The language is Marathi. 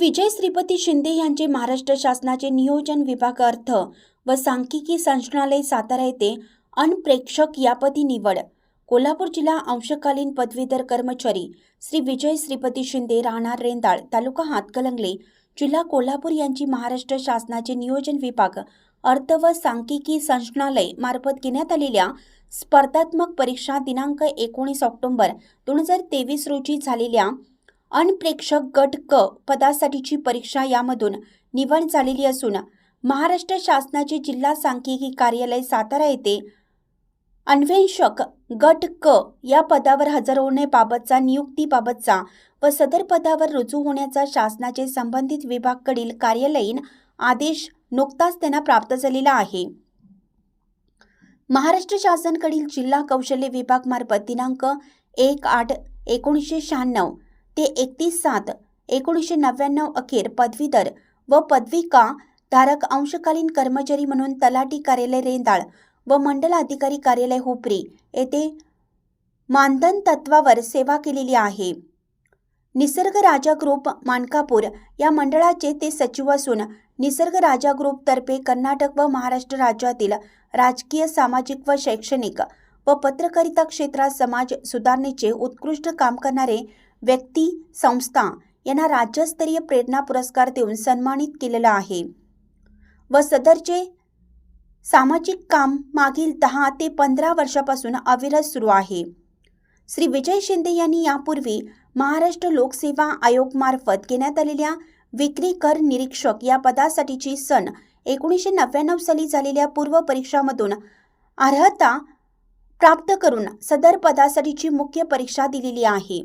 विजय श्रीपती शिंदे यांचे महाराष्ट्र शासनाचे नियोजन विभाग अर्थ व सांख्यिकी संचालनालय सातारा येथे अनप्रेक्षक यापदी निवड. कोल्हापूर जिल्हा अंशकालीन पदवीधर कर्मचारी श्री विजय श्रीपती शिंदे राहणार रेंदाळ तालुका हातकलंगले जिल्हा कोल्हापूर यांची महाराष्ट्र शासनाचे नियोजन विभाग अर्थ व सांख्यिकी संचालनालय मार्फत घेण्यात आलेल्या स्पर्धात्मक परीक्षा दिनांक एकोणीस ऑक्टोंबर दोन हजार तेवीस रोजी झालेल्या अनप्रेक्षक गट क पदासाठीची परीक्षा यामधून निवड झालेली असून महाराष्ट्र शासनाचे जिल्हा सांख्यिकी कार्यालय सातारा येथे अन्वेषक गट क या पदावर हजर होण्याबाबतचा नियुक्तीबाबतचा व सदर पदावर रुजू होण्याचा शासनाचे संबंधित विभागकडील कार्यालयीन आदेश नुकताच त्यांना प्राप्त झालेला आहे. महाराष्ट्र शासनकडील जिल्हा कौशल्य विभाग मार्फत दिनांक एक आठ एकोणीसशे शहाण्णव ते एकतीस सात एकोणीसशे नव्याण्णव अखेर पदवीधर व पदविका धारक अंशकालीन कर्मचारी म्हणून तलाठी कार्यालय रेंदाळ व मंडल अधिकारी कार्यालय हुपरी येथे मानधन तत्वावर सेवा केलेली आहे. निसर्ग राजा ग्रुप मानकापूर या मंडळाचे ते सचिव असून निसर्ग राजा ग्रुपतर्फे कर्नाटक व महाराष्ट्र राज्यातील राजकीय सामाजिक व शैक्षणिक व पत्रकारिता क्षेत्रात समाज सुधारणेचे उत्कृष्ट काम करणारे व्यक्ती संस्था यांना राज्यस्तरीय प्रेरणा पुरस्कार देऊन सन्मानित केलेला आहे. व सदरचे सामाजिक काम मागील दहा ते पंधरा वर्षापासून अविरत सुरू आहे. श्री विजय शिंदे यांनी यापूर्वी महाराष्ट्र लोकसेवा आयोग मार्फत घेण्यात आलेल्या विक्री कर निरीक्षक या पदासाठीची सन एकोणीसशे नव्याण्णव साली झालेल्या पूर्व परीक्षामधून अर्हता प्राप्त करून सदर पदासाठीची मुख्य परीक्षा दिलेली आहे.